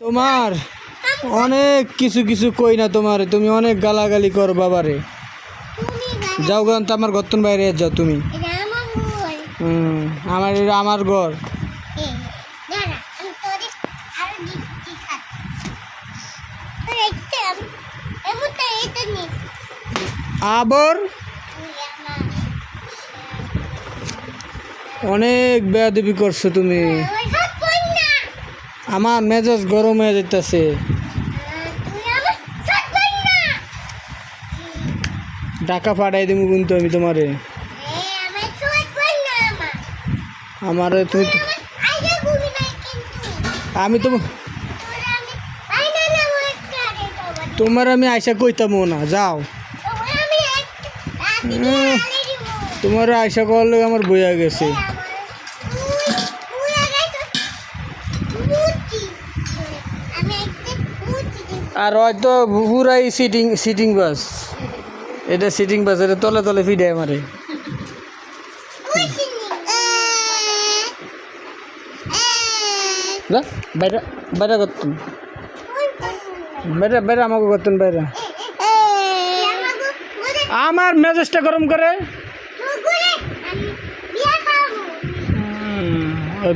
তোমার অনেক কিছু কিছু কই না তোমার, তুমি অনেক গালাগালি করো বাবারে। যাও গান তো আমার গর্তন বাইরে যাও তুমি। আমার হুম, আমার আমার ঘর। আবার? অনেক বেয়াদবি করছ তুমি। আমার মেজাজ গরম হয়ে যেতেছে টাকা পাঠাই দিব কিন্তু আমি তোমারে। আমার তুমি আমি তো তোমার আমি আয়সা কইতাম না যাও। তোমার আয়সা করলে আমার বইয়া গেছে। আর হয়তো পুরাই সিটিং সিটিং বাস এটা সিটিং বাস এটা তলে তলে ফিডে আমারে যা বাইরে বাইরে করতেন। বাইরে বাইরে আমাকে করতেন বাইরে। আমার মেজাজটা গরম করে।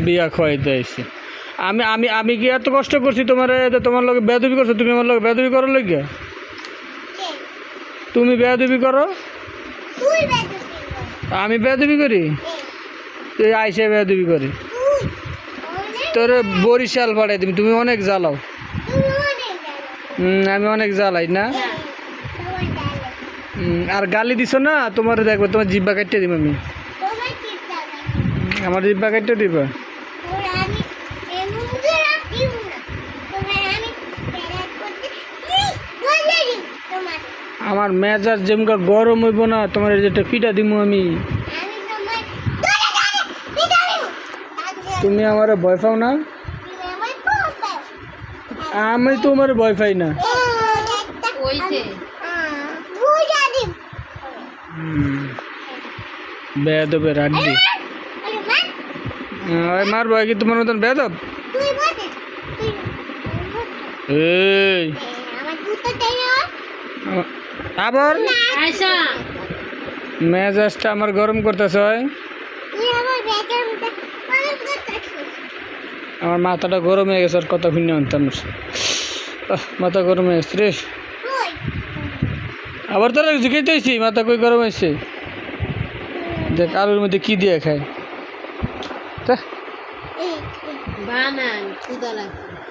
বিয়া খাওয়াইতে আইসি আমি আমি আমি কি এত কষ্ট করছি তোমার তোমার লগে বেদবি করছ? তুমি আমার লগে বেদবি করো লগে তুমি বেদবি করো? আমি বেদবি করি? তুই আইসে বেদবি করি। তোর বরিশাল পাঠাই তুমি তুমি অনেক জ্বালাও। আমি অনেক জ্বালাই না? আর গালি দিছো না? তোমার দেখব তোমার জিব্বা কাটতে দিব আমি। আমার জিব্বা কাটতে দিবা। আমার মেজাজ যেমকা গরম হইব না তোমার যেটা পিঠা দিব আমি। তুমি আমার ভয় পাও না? আমার আমি তোমার ভয় পাই না। দিম বেদবে রাড্ডি মার ভয় কি তোমার মতন বেদব এই। আবার? আয়শা মেজাজটা আমার গরম করতেছ আমার মাথাটা গরম হয়ে গেছে আর কথা ভিন্ন আনতাম। মাথা গরম হয়ে গেছে রে। আবার তোরা জিজ্ঞাসা মাথা কই গরম হয়েছে? দেখ আলুর মধ্যে কি দিয়ে খায়।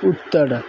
উত্তাটা